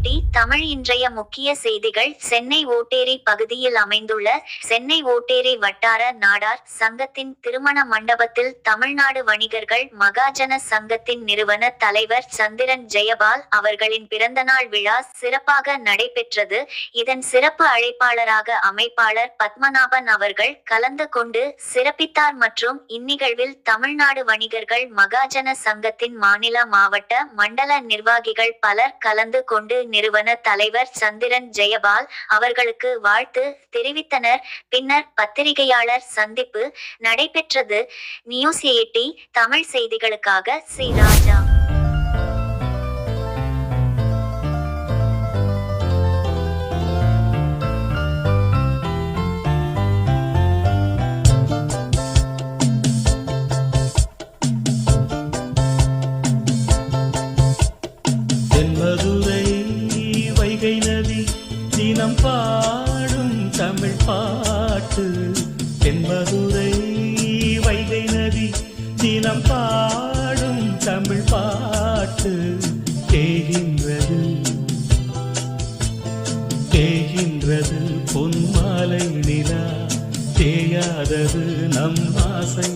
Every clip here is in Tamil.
எயிட்டி தமிழ் இன்றைய முக்கிய செய்திகள். சென்னை ஓட்டேரி பகுதியில் அமைந்துள்ள சென்னை ஓட்டேரி வட்டார நாடார் சங்கத்தின் திருமண மண்டபத்தில் தமிழ்நாடு வணிகர்கள் மகாஜன சங்கத்தின் நிறுவன தலைவர் சந்திரன் ஜெயபால் அவர்களின் பிறந்தநாள் விழா சிறப்பாக நடைபெற்றது. இதன் சிறப்பு அழைப்பாளராக அமைப்பாளர் பத்மநாபன் அவர்கள் கலந்து கொண்டு சிறப்பித்தார் மற்றும் இந்நிகழ்வில் தமிழ்நாடு வணிகர்கள் மகாஜன சங்கத்தின் மாநில மாவட்ட மண்டல நிர்வாகிகள் பலர் கலந்து கொண்டு நிறுவன தலைவர் சந்திரன் ஜெயபால் அவர்களுக்கு வாழ்த்து தெரிவித்தனர். பின்னர் பத்திரிகையாளர் சந்திப்பு நடைபெற்றது. நியூஸ் எயிட்டி தமிழ் செய்திகளுக்காக சி ராஜா. வைகை நதி தினம் பாடும் தமிழ் பாட்டு. தென்மதுரை வைகை நதி தினம் பாடும் தமிழ் பாட்டு. தேகின்றது தேகின்றது பொன்மாலை நிலா. தேயாதது நம் ஆசை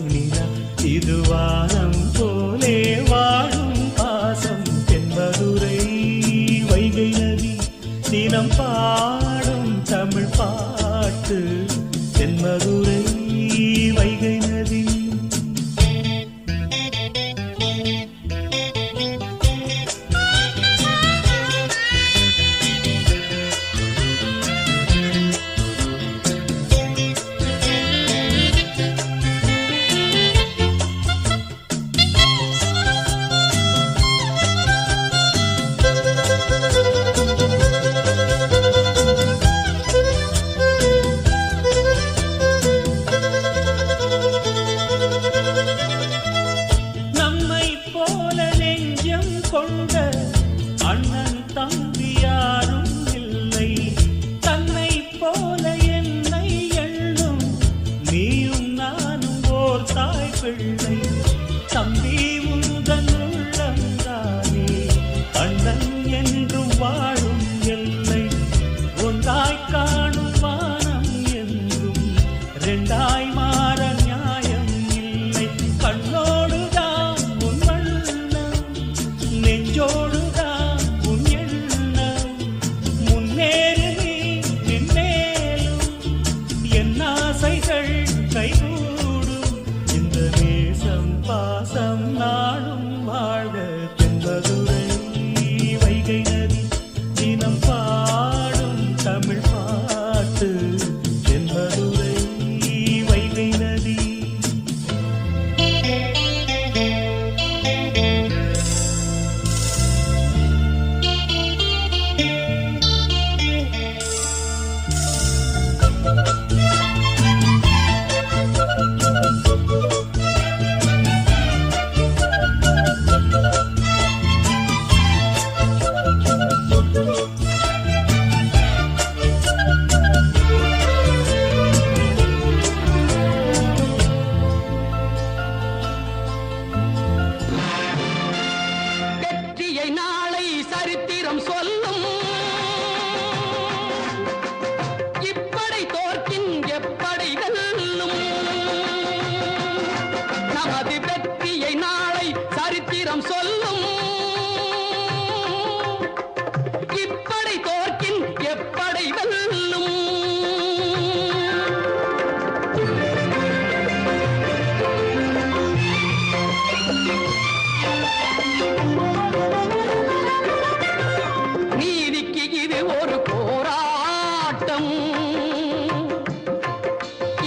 என்றும் வாழும்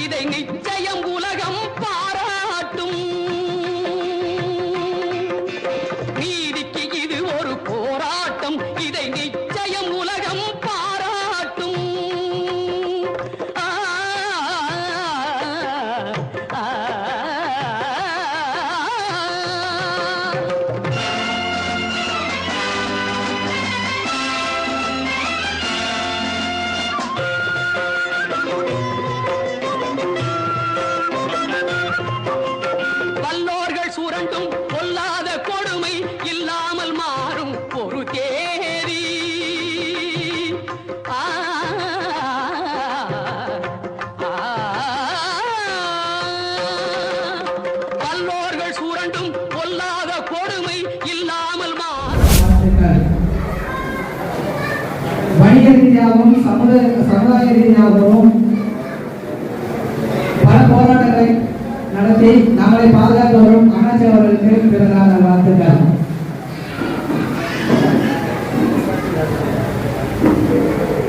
இதை நிச்சயம் உலகம் பா ரீதியாகவும் சமுதாய சமுதாய ரீதியாகவும் பல போராட்டங்களை நடத்தி நம்மளை பாதுகாத்து வரும் அண்ணாச்சி அவர்களுக்கு பிறநாள் வாழ்த்துக்கள்.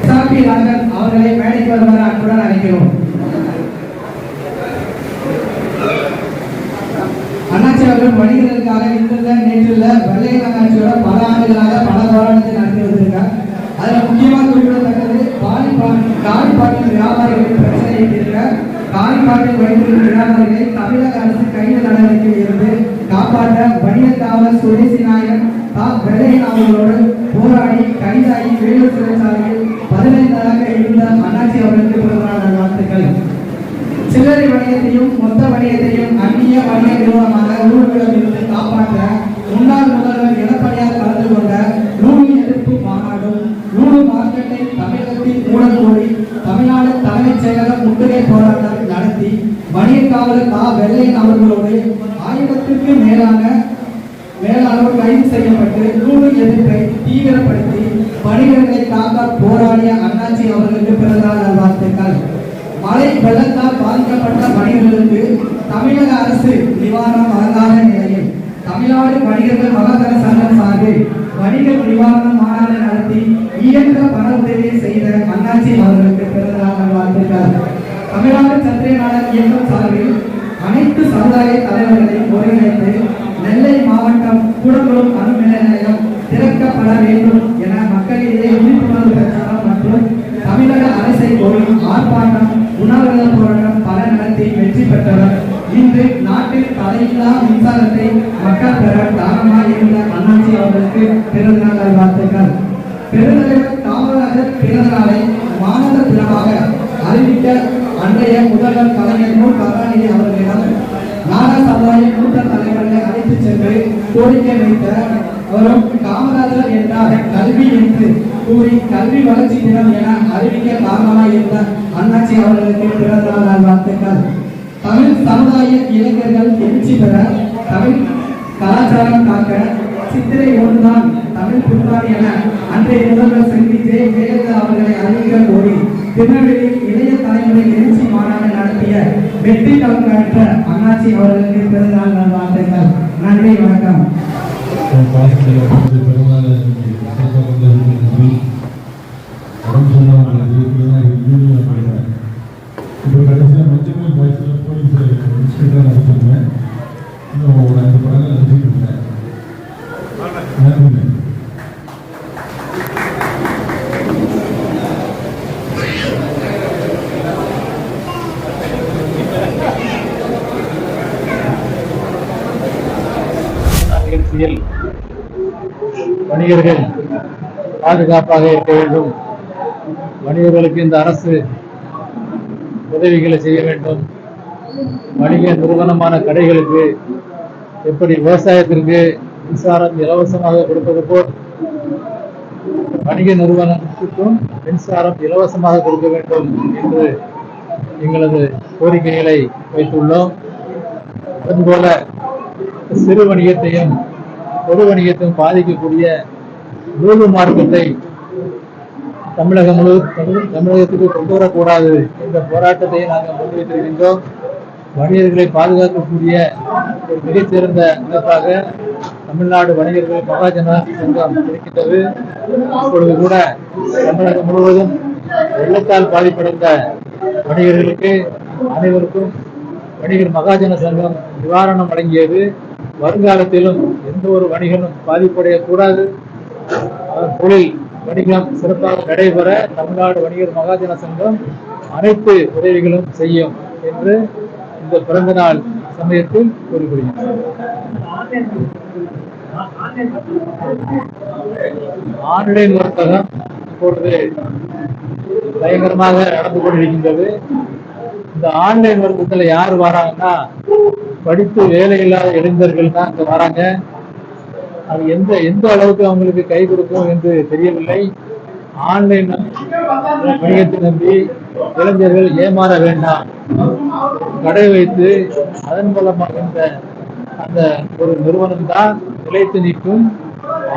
சாப்பி ராஜன் அவர்களை மேடைக்கு வருமாறு அன்புடன் அழைக்கிறோம். அண்ணாச்சி அவர்கள் வணிகர்களுக்காக இன்றுள்ள நேற்றுள்ள வெள்ளை அண்ணாச்சியோட பல ஆண்டுகளாக தீர்க்க காலிப்பாட்டில் விழாவர்களை தமிழக அரசு கைது நடவடிக்கையில் இருந்து காப்பாற்ற வணிக சுரேசி நாயகன் தா வெள்ளையன் அவர்களோடு போராடி கைதாகி வேலூர் சிறைச்சாலையில் பதினைந்தாக இருந்த அண்ணாச்சி அவர்களுக்கு பிறந்தநாள் வாழ்த்துக்கள் சில்லறை வணிகத்தையும் மொத்த வணிகத்தையும் அந்நிய வணிக நிறுவனமாக ஊழலிலிருந்து காப்பாற்ற முன்னாள் அவர்களோடு ஆயிரத்திற்கு மேலான மேலாளர் கைது செய்யப்பட்டு நூறு எதிர்ப்பை தீவிரப்படுத்தி வணிகர்களை காக்க போராடிய அண்ணாச்சி அவர்களுக்கு பிறந்தநாள் நல்வாழ்த்துக்கள். மழை வெள்ளத்தால் பாதிக்கப்பட்ட வணிகர்களுக்கு தமிழக அரசு நிவாரணம் வழங்காத நிலையில் தமிழ்நாடு வணிகர்கள் மகாதர சங்கம் சார்பில் வணிகர் நிவாரண மாநாடு நடத்தி இயன்ற பண உதவியை செய்த அண்ணாச்சி அவர்களுக்கு பிறந்தநாள் நல்வாழ்த்துக்கள். தமிழ்நாடு சத்திரிய நாடக இயக்கம் சார்பில் அனைத்து சமுதாய தலைவர்களையும் ஒருங்கிணைத்து நெல்லை மாவட்டம் கூடங்குளம் அணுமின் நிலையம் திறக்கப்பட வேண்டும் என மக்களிடையே விழிப்புணர்வு பிரச்சாரம் மற்றும் தமிழக அரசை கோரும் ஆர்ப்பாட்டம் உணர்வு போராட்டம் பல நடத்தி வெற்றி பெற்றவர். இன்று நாட்டில் தலையில்லா மின்சாரத்தை மக்கள் பெற தாரமாக இருந்த அண்ணாச்சி அவர்களுக்கு பிறந்தநாள் வாழ்த்துக்கள். பெருந்தலைவர் காமராஜர் பிறந்த நாளை மாநில தினமாக அறிவிக்க அன்றைய முதல்வர் கலைஞர் மு கருணாநிதி அவர்களிடம் நாடக சமுதாய மூத்த தலைவர்களை அழைத்துச் சென்று கோரிக்கை வைத்த அவரும் காமராஜர் என்றால் கல்வி என்று கூறி கல்வி வளர்ச்சி தினம் என அறிவிக்க காரணமாக இருந்த அண்ணாச்சி அவர்களுக்கு பிறந்த நாள் வாழ்த்துக்கள். தமிழ் சமுதாய இளைஞர்கள் எழுச்சி பெற தமிழ் கலாச்சாரம் காக்க சித்திரை ஒன்றுதான் தமிழ் புத்தாண்டு என அன்றைய முதல்வர் செல்வி ஜெய ஜெயலலிதா அவர்களை அறிவிக்க கோரி திருநெல்வேலியில் இளைய தலைமுறை எழுச்சி மாநாடு நடத்திய வெற்றி களம் கற்ற அண்ணாச்சி அவர்களுக்கு பிறந்தநாள் நல்வாழ்த்துக்கள். நன்றி வணக்கம். பாசத்தில் வந்து பெருமாள் நிகழ்ச்சியில் வணிகர்கள் பாதுகாப்பாக இருக்க வேண்டும். வணிகர்களுக்கு இந்த அரசு உதவிகளை செய்ய வேண்டும். வணிக நிறுவனமான கடைகளுக்கு எப்படி விவசாயத்திற்கு மின்சாரம் இலவசமாக கொடுப்பது போல் வணிக நிறுவனத்துக்கும் மின்சாரம் இலவசமாக கொடுக்க வேண்டும் என்று எங்களது கோரிக்கைகளை வைத்துள்ளோம். அதுபோல சிறு வணிகத்தையும் பொது வணிகத்தையும் பாதிக்கக்கூடிய நூறு மார்க்கத்தை தமிழகம் முழு தமிழகத்துக்கு கொண்டு வரக்கூடாது என்ற போராட்டத்தை நாங்கள் முன்வைத்திருக்கின்றோம் வணிகர்களை பாதுகாக்கக்கூடிய ஒரு மிகச்சிறந்த அமைப்பாக தமிழ்நாடு வணிகர்கள் மகாஜன சங்கம் இருக்கின்றது. இப்பொழுது கூட தமிழகம் முழுவதும் வெள்ளத்தால் பாதிப்படைந்த வணிகர்களுக்கு அனைவருக்கும் வணிகர் மகாஜன சங்கம் நிவாரணம் வழங்கியது. வருங்காலத்திலும் எந்த ஒரு வணிகனும் பாதிப்படையக்கூடாது. அவர் தொழில் வணிகம் சிறப்பாக நடைபெற தமிழ்நாடு வணிகர் மகாஜன சங்கம் அனைத்து உதவிகளும் செய்யும் என்று இந்த பிறந்த நாள் சமயத்தில் கூறிக்கொள்கிறேன் ஆன்லைன் வர்த்தகம் இப்பொழுது பயங்கரமாக நடந்து கொண்டிருக்கின்றது. இந்த ஆன்லைன் வர்த்தகத்தில் யார் வராங்கன்னா படித்து வேலை இல்லாத இளைஞர்கள் தான் இங்க வராங்க. அது எந்த எந்த அளவுக்கு அவங்களுக்கு கை கொடுக்கும் என்று தெரியவில்லை. ஆன்லைன் வணிகத்தை நம்பி இளைஞர்கள் ஏமாற வேண்டாம். கடை வைத்து அதன் மூலமாக இந்த அந்த ஒரு நிறுவனம் தான் நிலைத்து நிற்கும்.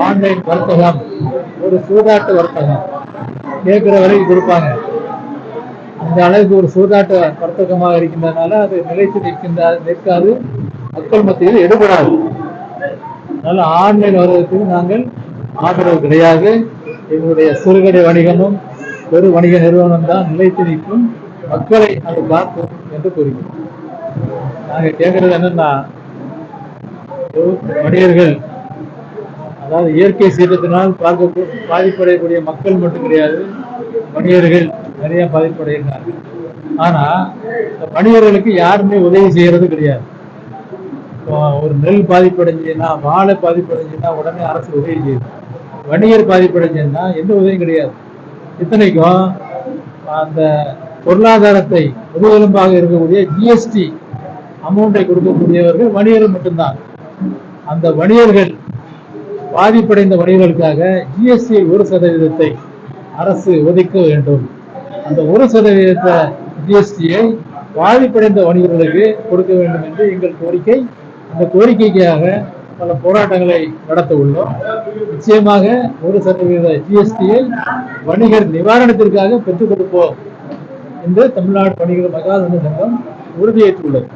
ஆன்லைன் வர்த்தகம் ஒரு சூதாட்ட வர்த்தகம். கேட்கிற வரைக்கும் கொடுப்பாங்க. அந்த அளவுக்கு ஒரு சூதாட்ட வர்த்தகமாக இருக்கின்றனால அது நிலைத்து நிற்கின்ற நிற்காது. மக்கள் மத்தியில் எடுபடாது. அதனால ஆன்லைன் வருவதற்கு நாங்கள் ஆதரவு கிடையாது. எங்களுடைய சிறுகடை வணிகமும் பெரு வணிக நிறுவனம் தான் நிலைத்து நிற்கும். மக்களை அது காக்கும் என்று கூறுகிறோம். நாங்கள் கேட்கறது என்னன்னா வணிகர்கள் அதாவது இயற்கை சீற்றத்தினால் பார்க்க பாதிப்படையக்கூடிய மக்கள் மட்டும் கிடையாது வணிகர்கள் நிறைய பாதிப்படைகிறார்கள் ஆனா இந்த வணிகர்களுக்கு யாருமே உதவி செய்யறது கிடையாது. இப்போ ஒரு நெல் பாதிப்படைஞ்சுன்னா வாழை பாதிப்படைஞ்சுன்னா உடனே அரசு உதவி செய்யுது. வணிகர் பாதிப்படைஞ்சுன்னா எந்த உதவியும் கிடையாது. இத்தனைக்கும் அந்த பொருளாதாரத்தை முதுகெலும்பாக இருக்கக்கூடிய ஜிஎஸ்டி அமௌண்ட்டை கொடுக்கக்கூடியவர்கள் வணிகர்கள் மட்டும்தான். அந்த வணிகர்கள் பாதிப்படைந்த வணிகர்களுக்காக ஜிஎஸ்டி ஒரு சதவீதத்தை அரசு ஒதுக்க வேண்டும். அந்த ஒரு சதவீதத்தை ஜிஎஸ்டியை பாதிப்படைந்த வணிகர்களுக்கு கொடுக்க வேண்டும் என்று எங்கள் கோரிக்கை. அந்த கோரிக்கைக்காக பல போராட்டங்களை நடத்த உள்ளோம். நிச்சயமாக ஒரு சதவீத ஜிஎஸ்டியை வணிகர் நிவாரணத்திற்காக பெற்றுக் கொடுப்போம் என்று தமிழ்நாடு வணிகர் மகாசங்க சங்கம் உறுதியேற்றுள்ளது.